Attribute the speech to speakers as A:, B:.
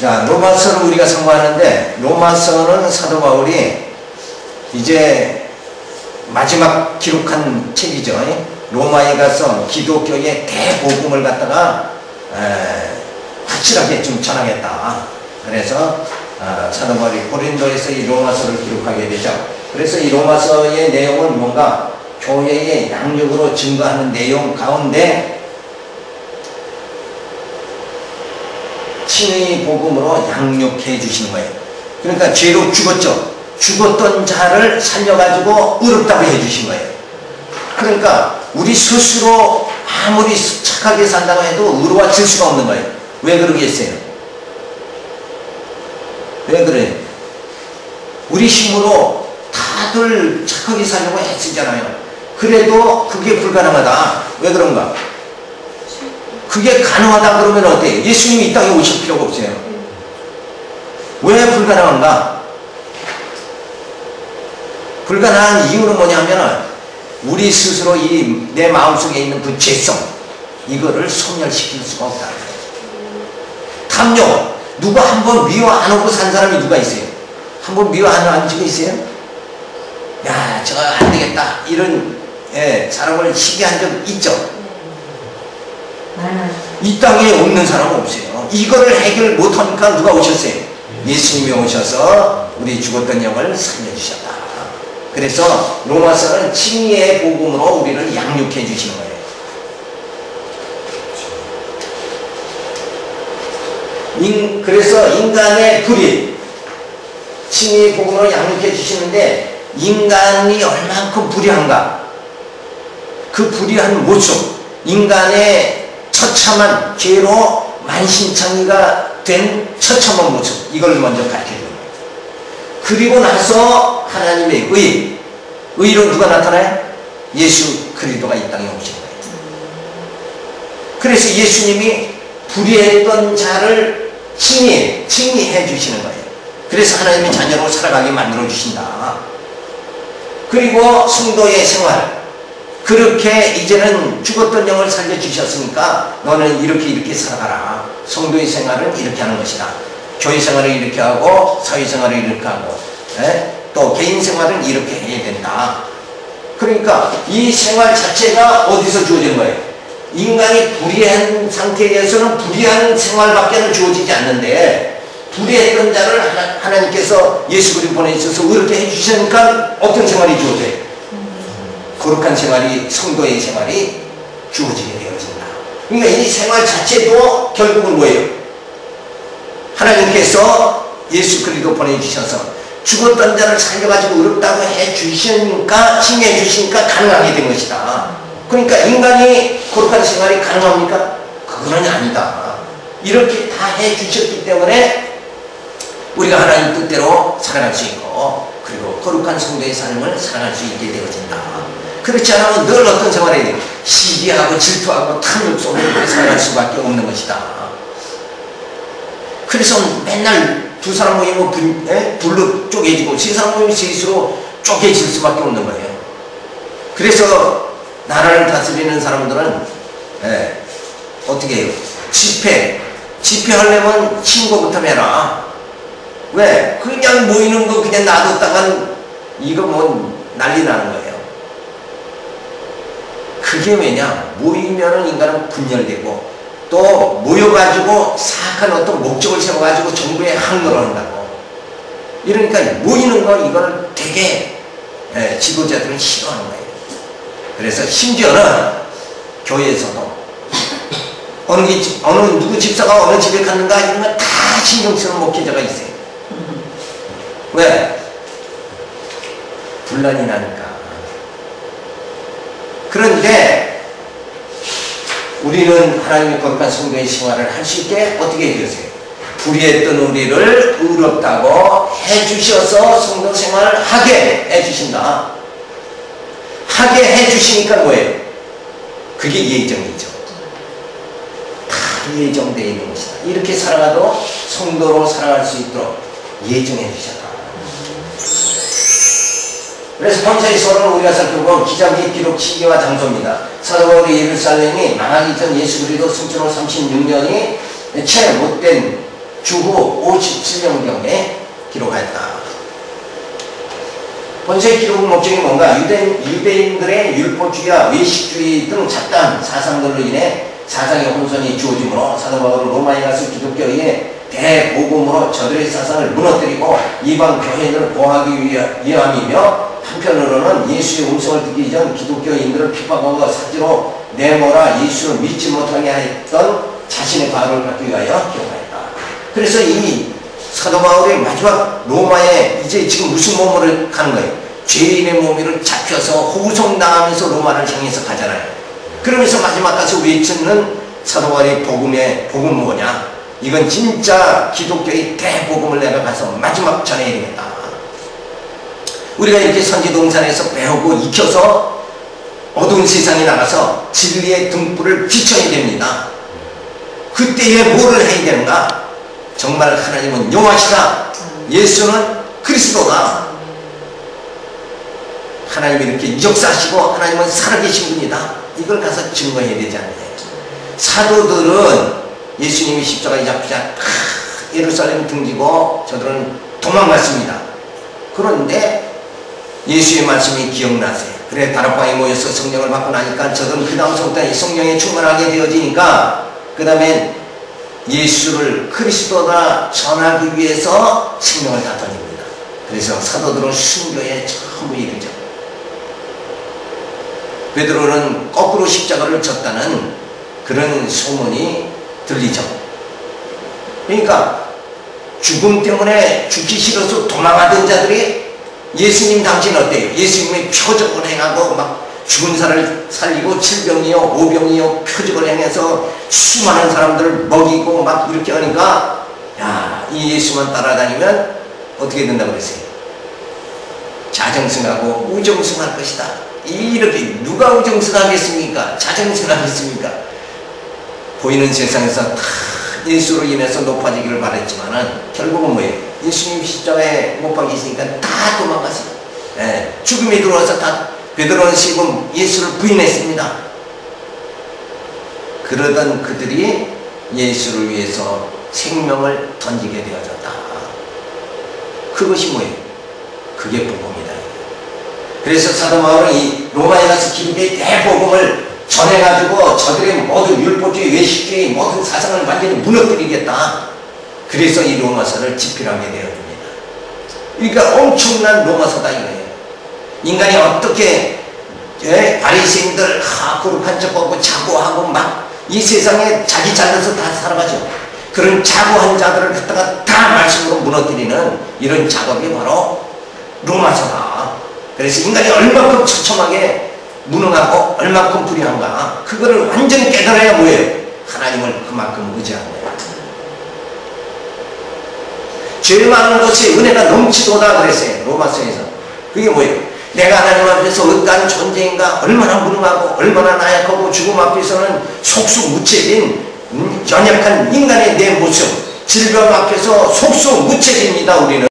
A: 자, 로마서를 우리가 선고하는데 로마서는 사도 바울이 이제 마지막 기록한 책이죠. 로마에 가서 기독교의 대복음을 갖다가 에, 확실하게 좀 전하겠다. 그래서 어, 사도 바울이 고린도에서 이 로마서를 기록하게 되죠. 그래서 이 로마서의 내용은 뭔가 교회의 양육으로 증거하는 내용 가운데 친의 복음으로 양육해 주시는 거예요. 그러니까 죄로 죽었죠. 죽었던 자를 살려가지고 의롭다고 해 주신 거예요. 그러니까 우리 스스로 아무리 착하게 산다고 해도 의로워질 수가 없는 거예요. 왜 그러겠어요? 왜 그래요? 우리 힘으로 다들 착하게 살려고 애쓰잖아요. 그래도 그게 불가능하다. 왜 그런가? 그게 가능하다 그러면 어때요? 예수님이 이 땅에 오실 필요가 없어요. 왜 불가능한가? 불가능한 이유는 뭐냐면 우리 스스로 이 내 마음속에 있는 그 죄성 이거를 소멸시킬 수가 없다. 탐욕 누가 한번 미워 안 오고 산 사람이 누가 있어요? 한 번 미워 안 적이 있어요? 야 저거 안 되겠다 이런 예, 사람을 시기한 적 있죠? 이 땅에 없는 사람은 없어요. 이거를 해결 못하니까 누가 오셨어요? 예수님이 오셔서 우리 죽었던 영을 살려주셨다. 그래서 로마서는 칭의의 복음으로 우리를 양육해 주시는 거예요. 인, 그래서 인간의 불이 칭의의 복음으로 양육해 주시는데 인간이 얼만큼 불의한가 그 불의한 모습 인간의 처참한 죄로 만신창이가 된 처참한 모습 이걸 먼저 밝혀줍니다. 그리고 나서 하나님의 의 의로 누가 나타나요? 예수 그리스도가 이 땅에 오신 거예요. 그래서 예수님이 불의했던 자를 칭의, 칭의해 주시는 거예요. 그래서 하나님의 자녀로 살아가게 만들어 주신다. 그리고 성도의 생활, 그렇게 이제는 죽었던 영을 살려주셨으니까 너는 이렇게 이렇게 살아가라. 성도의 생활은 이렇게 하는 것이다. 교회 생활을 이렇게 하고 사회 생활을 이렇게 하고 에? 예? 또 개인 생활은 이렇게 해야 된다. 그러니까 이 생활 자체가 어디서 주어진 거예요? 인간이 불의한 상태에서는 불의한 생활밖에는 주어지지 않는데 불의했던 자를 하나님께서 예수 그리스도 보내주셔서 이렇게 해주시니까 어떤 생활이 주어져요? 거룩한 생활이 성도의 생활이 주어지게 되어진다. 그러니까 이 생활 자체도 결국은 뭐예요? 하나님께서 예수 그리스도 보내주셔서 죽었던 자를 살려가지고 의롭다고 해주시니까 칭해 주시니까 가능하게 된 것이다. 그러니까 인간이 거룩한 생활이 가능합니까? 그거는 아니다. 이렇게 다 해주셨기 때문에 우리가 하나님 뜻대로 살아갈 수 있고 그리고 거룩한 성도의 삶을 살아갈 수 있게 되어진다. 그렇지 않으면 늘 어떤 생활에 돼? 시기하고 질투하고 탐욕 속에 살아갈 수밖에 없는 것이다. 그래서 맨날 두 사람 모이면 불, 에? 불로 쪼개지고 세 사람 모이면 셋으로 쪼개질 수밖에 없는 거예요. 그래서 나라를 다스리는 사람들은 에, 어떻게 해요? 집회 집회하려면 친구부터 해라. 왜? 그냥 모이는 거 그냥 놔뒀다간 이거 뭐 난리 나는 거예요. 그게 왜냐? 모이면은 인간은 분열되고 또 모여가지고 사악한 어떤 목적을 세워가지고 정부에 항의를 한다고. 이러니까 모이는 거 이거는 되게 예, 지도자들은 싫어하는 거예요. 그래서 심지어는 교회에서도 어느 집, 어느 누구 집사가 어느 집에 갔는가 이런 거다 신경 쓰는 목회자가 있어요. 왜? 분란이 나니까. 그런데 우리는 하나님의 거룩한 성도의 생활을 할 수 있게 어떻게 해주세요? 불의했던 우리를 의롭다고 해주셔서 성도 생활을 하게 해주신다. 하게 해주시니까 뭐예요? 그게 예정이죠. 다 예정되어 있는 것이다. 이렇게 살아가도 성도로 살아갈 수 있도록 예정해 주셨다. 그래서 본서의 서론을 우리가 살펴보면 기자기 기록 시기와 장소입니다. 사도 바울이 예루살렘이 망하기 전 예수 그리스도 승천후 36년이 채 못된 주후 57년경에 기록하였다. 본서의 기록 목적이 뭔가 유대인, 유대인들의 율법주의와 외식주의 등 잡다한 사상들로 인해 사상의 혼선이 주어지므로 사도 바울은 로마에 가서 기독교의 대복음으로 저들의 사상을 무너뜨리고 이방 교회인을 보호하기 위함이며 한편으로는 예수의 음성을 듣기 전 기독교인들을 핍박하고 사지로 내모라 예수를 믿지 못하게 했던 자신의 과거를 갖기 위하여 기록하였다. 그래서 이 사도 바울의 마지막 로마에 이제 지금 무슨 몸으로 가는 거예요? 죄인의 몸으로 잡혀서 호송당하면서 로마를 향해서 가잖아요. 그러면서 마지막 가서 외치는 사도 바울의 복음의 복음 뭐냐? 이건 진짜 기독교의 대복음을 내가 가서 마지막 전해야 되겠다. 우리가 이렇게 선지동산에서 배우고 익혀서 어두운 세상에 나가서 진리의 등불을 비춰야 됩니다. 그때에 뭐를 해야 되는가? 정말 하나님은 용하시다. 예수는 그리스도다. 하나님이 이렇게 역사하시고 하나님은 살아계신 분이다. 이걸 가서 증거해야 되지 않나요? 사도들은 예수님이 십자가에 잡히자 예루살렘 등지고 저들은 도망갔습니다. 그런데 예수의 말씀이 기억나세요. 그래 다락방에 모여서 성령을 받고 나니까 저들은 그 다음부터 성령에 충만하게 되어지니까 그 다음에 예수를 그리스도나 전하기 위해서 생명을 다 던집니다. 그래서 사도들은 순교에 전부 이르죠. 베드로는 거꾸로 십자가를 졌다는 그런 소문이 들리죠. 그러니까 죽음 때문에 죽기 싫어서 도망하던 자들이 예수님 당신 어때요? 예수님의 표적을 행하고 막 죽은 사람을 살리고 질병이요 오병이요 표적을 행해서 수많은 사람들을 먹이고 막 이렇게 하니까 야 이 예수만 따라다니면 어떻게 된다고 그랬어요? 자정승하고 우정승할 것이다. 이렇게 누가 우정승하겠습니까? 자정승하겠습니까? 보이는 세상에서 다 예수로 인해서 높아지기를 바랬지만은 결국은 뭐예요? 예수님 십자가에 못 박히시니까 다 도망갔어요. 예, 죽음이 들어와서 다 베드로는 지금 예수를 부인했습니다. 그러던 그들이 예수를 위해서 생명을 던지게 되어졌다. 그것이 뭐예요? 그게 복음이다. 그래서 사도 바울은 이 로마에 가서 기독교의 대복음을 전해가지고 저들의 모든 율법주의, 외식주의 모든 사상을 완전히 무너뜨리겠다. 그래서 이 로마서를 집필하게 되어집니다. 그러니까 엄청난 로마서다 이거예요. 인간이 어떻게 예? 바리새인들 거룩한 척하고 자고하고 막 이 세상에 자기 잘나서 다 살아가죠. 그런 자고한 자들을 갖다가 다 말씀으로 무너뜨리는 이런 작업이 바로 로마서다. 그래서 인간이 얼마큼 처참하게 무능하고 얼마큼 불의한가 그거를 완전히 깨달아야 뭐예요? 하나님을 그만큼 의지하는 거예요. 죄 많은 것이 은혜가 넘치도다 그랬어요. 로마서에서. 그게 뭐예요? 내가 하나님 앞에서 어떠한 존재인가 얼마나 무능하고 얼마나 나약하고 죽음 앞에서는 속수무책인 연약한 인간의 내 모습 질병 앞에서 속수무책입니다 우리는